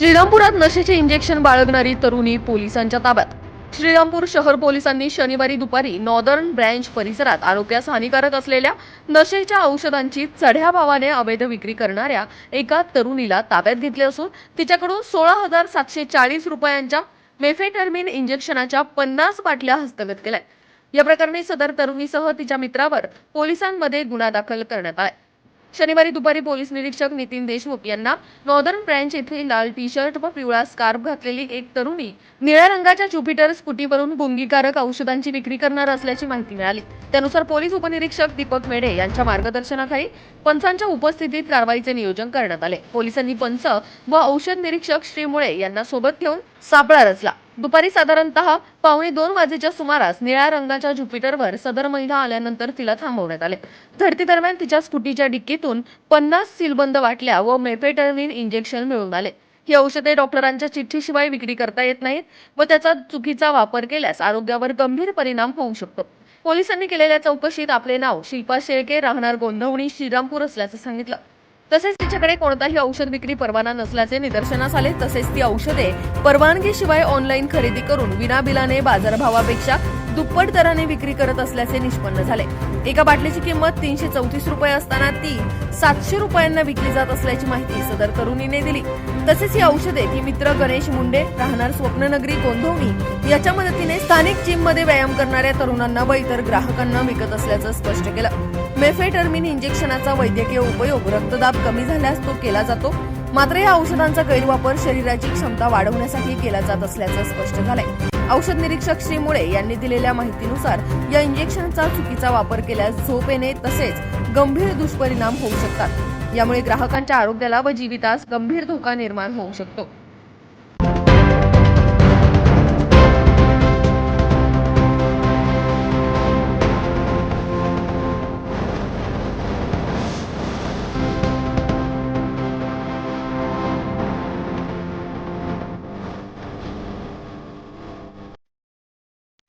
श्रीरामपुरात नशेचे इंजेक्शन बाळगणारी तरुणी पोलिसांच्या ताब्यात. श्रीरामपूर शहर पोलिसांनी शनिवारी दुपारी नॉर्दर्न ब्रँच परिसरात आरोग्यास हानिकारक असलेल्या नशेच्या औषधांची चढ्या भावाने अवैध विक्री करणाऱ्या एका तरुणीला ताब्यात घेतले असून तिच्याकडून सोळा हजार सातशे चाळीस रुपयांच्या मेफेटर्मिन इंजेक्शनाच्या पन्नास बाटल्या हस्तगत केल्या या प्रकरणी सदर तरुणीसह तिच्या मित्रावर पोलिसांमध्ये गुन्हा दाखल करण्यात आला शनिवारी दुपारी पोलीस निरीक्षक नितीन देशमुख यांना नॉर्दर्न ब्रँच येथे लाल टी शर्ट व पिवळा स्कार्फ घातलेली एक तरुणी निळ्या रंगाच्या ज्युपिटर स्कूटीवरून गुंगीकारक औषधांची विक्री करणार असल्याची माहिती मिळाली. त्यानुसार पोलीस उपनिरीक्षक दीपक मेढे यांच्या मार्गदर्शनाखाली पंचांच्या उपस्थितीत कारवाईचे नियोजन करण्यात आले. पोलिसांनी पंच व औषध निरीक्षक श्रीमुळे यांना सोबत घेऊन सापळा रचला. दुपारी साधारणतः पावणे दोन वाजेच्या सुमारास निळ्या रंगाच्या ज्युपिटरवर सदर महिला आल्यानंतर तिला थांबवण्यात आले. धरती दरम्यान तिच्या स्कूटीच्या डिक्कीतून पन्नास सीलबंद वाटल्या व मेपेटर्विन इंजेक्शन मिळून आले. ही औषधे डॉक्टरांच्या चिठ्ठीशिवाय विक्री करता येत नाहीत व त्याचा चुकीचा वापर केल्यास आरोग्यावर गंभीर परिणाम होऊ शकतो. पोलिसांनी केलेल्या चौकशीत आपले नाव शिल्पा शेळके राहणार गोंधवणी श्रीरामपूर असल्याचं सांगितलं. तसेच तिच्याकडे कोणताही औषध विक्री परवाना नसल्याचे निदर्शनास आले. तसेच ती औषधे परवानगीशिवाय ऑनलाईन खरेदी करून विनाबिलाने बाजारभावापेक्षा दुप्पट दराने विक्री करत असल्याचे निष्पन्न झाले. एका बाटलीची किंमत तीनशे चौतीस रुपये असताना ती सातशे रुपयांना विकली जात असल्याची माहिती सदर तरुणीने दिली. तसेच ही औषधे ती मित्र गणेश मुंडे राहणार स्वप्ननगरी गोंधवणी याच्या मदतीने स्थानिक जिममध्ये व्यायाम करणाऱ्या तरुणांना व इतर ग्राहकांना विकत असल्याचं स्पष्ट केलं. मेफेटर्मिन इंजेक्शनाचा वैद्यकीय उपयोग रक्तदाब कमी झाल्यास तो केला जातो. मात्र या औषधांचा गैरवापर शरीराची क्षमता वाढवण्यासाठी केला जात असल्याचं स्पष्ट झालंय. औषध निरीक्षक श्री मुळे यांनी दिलेल्या माहितीनुसार या इंजेक्शनचा चुकीचा वापर केल्यास झोप येणे तसेच गंभीर दुष्परिणाम होऊ शकतात. यामुळे ग्राहकांच्या आरोग्याला व जीवितास गंभीर धोका निर्माण होऊ शकतो.